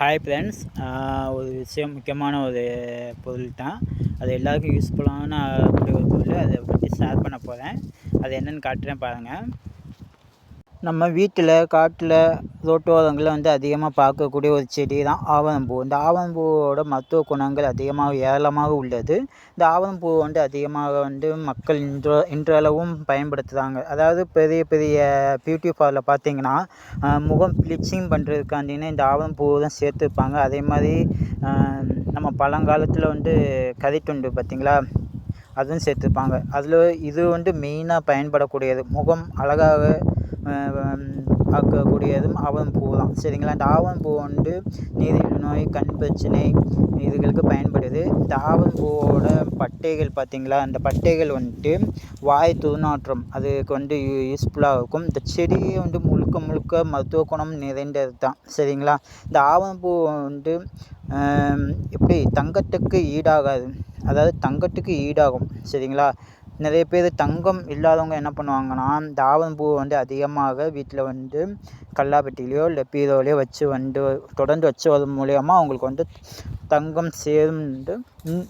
Hi friends ஒரு விஷயம் முக்கியமான ஒரு பொருள் தான் அது எல்லாருக்கும் யூஸ்ஃபுல்லான கூடிய ஒரு பொருள். அதை பற்றி ஷேர் பண்ண போகிறேன் அது என்னென்னு காட்டுறேன் பாருங்கள் நம்ம வீட்டில் காட்டில் ரோட்டோரங்களில் வந்து அதிகமாக பார்க்கக்கூடிய ஒரு செடி தான் ஆவணம்பூ. இந்த ஆவணம்பூவோட மருத்துவ குணங்கள் அதிகமாக ஏராளமாக உள்ளது. இந்த ஆவணம்பூ வந்து அதிகமாக வந்து மக்கள் இன்று இன்றளவும் பயன்படுத்துகிறாங்க அதாவது பெரிய பெரிய பியூட்டி பார்லர் பார்த்தீங்கன்னா முகம் ப்ளீச்சிங் பண்ணுறதுக்காண்டின்னு இந்த ஆவணம்பூ தான் சேர்த்துருப்பாங்க அதே மாதிரி நம்ம பழங்காலத்தில் வந்து கதைத்துண்டு பார்த்தீங்களா அதுவும் சேர்த்துருப்பாங்க அதில் இது வந்து மெயினாக பயன்படக்கூடியது. முகம் அழகாக ஆக்கக்கூடியதும் ஆவணம் பூ தான். சரிங்களா? இந்த ஆவணப்பூ வந்து நீரிழிவு நோய் கண் பிரச்சனை இதுகளுக்கு பயன்படுது. இந்த ஆவணப்பூவோட பட்டைகள் பார்த்தீங்களா? அந்த பட்டைகள் வந்துட்டு வாய் துர்நாற்றம் அதுக்கு வந்து யூஸ்ஃபுல்லாக இருக்கும். இந்த செடியை வந்து முழுக்க முழுக்க மருத்துவ குணம் நிறைந்தது தான். சரிங்களா? இந்த ஆவணப்பூ வந்து எப்படி? தங்கத்துக்கு ஈடாகாது. அதாவது தங்கத்துக்கு ஈடாகும். சரிங்களா? நிறைய பேர் தங்கம் இல்லாதவங்க என்ன பண்ணுவாங்கன்னா இந்த பூ வந்து அதிகமாக வீட்டில் வந்து கல்லாப்பெட்டிலையோ இல்லை பீரோலையோ வச்சு வந்து தொடர்ந்து வச்சு வரும் மூலயமா அவங்களுக்கு வந்து தங்கம் சேரும்ன்ட்டு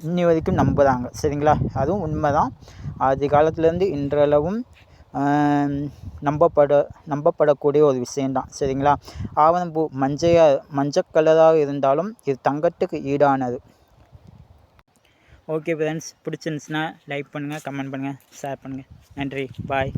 இன்னி வரைக்கும் நம்புகிறாங்க சரிங்களா? அதுவும் உண்மை தான் ஆதி காலத்துலேருந்து இன்றளவும் நம்பப்பட நம்பப்படக்கூடிய ஒரு விஷயந்தான் சரிங்களா? ஆவணப்பூ மஞ்சையாக மஞ்சள் கலராக இருந்தாலும் இது தங்கத்துக்கு ஈடானது. ஓகே ஃப்ரெண்ட்ஸ் பிடிச்சிருந்துச்சுன்னா லைக் பண்ணுங்கள் கமெண்ட் பண்ணுங்கள் ஷேர் பண்ணுங்கள் நன்றி. பாய்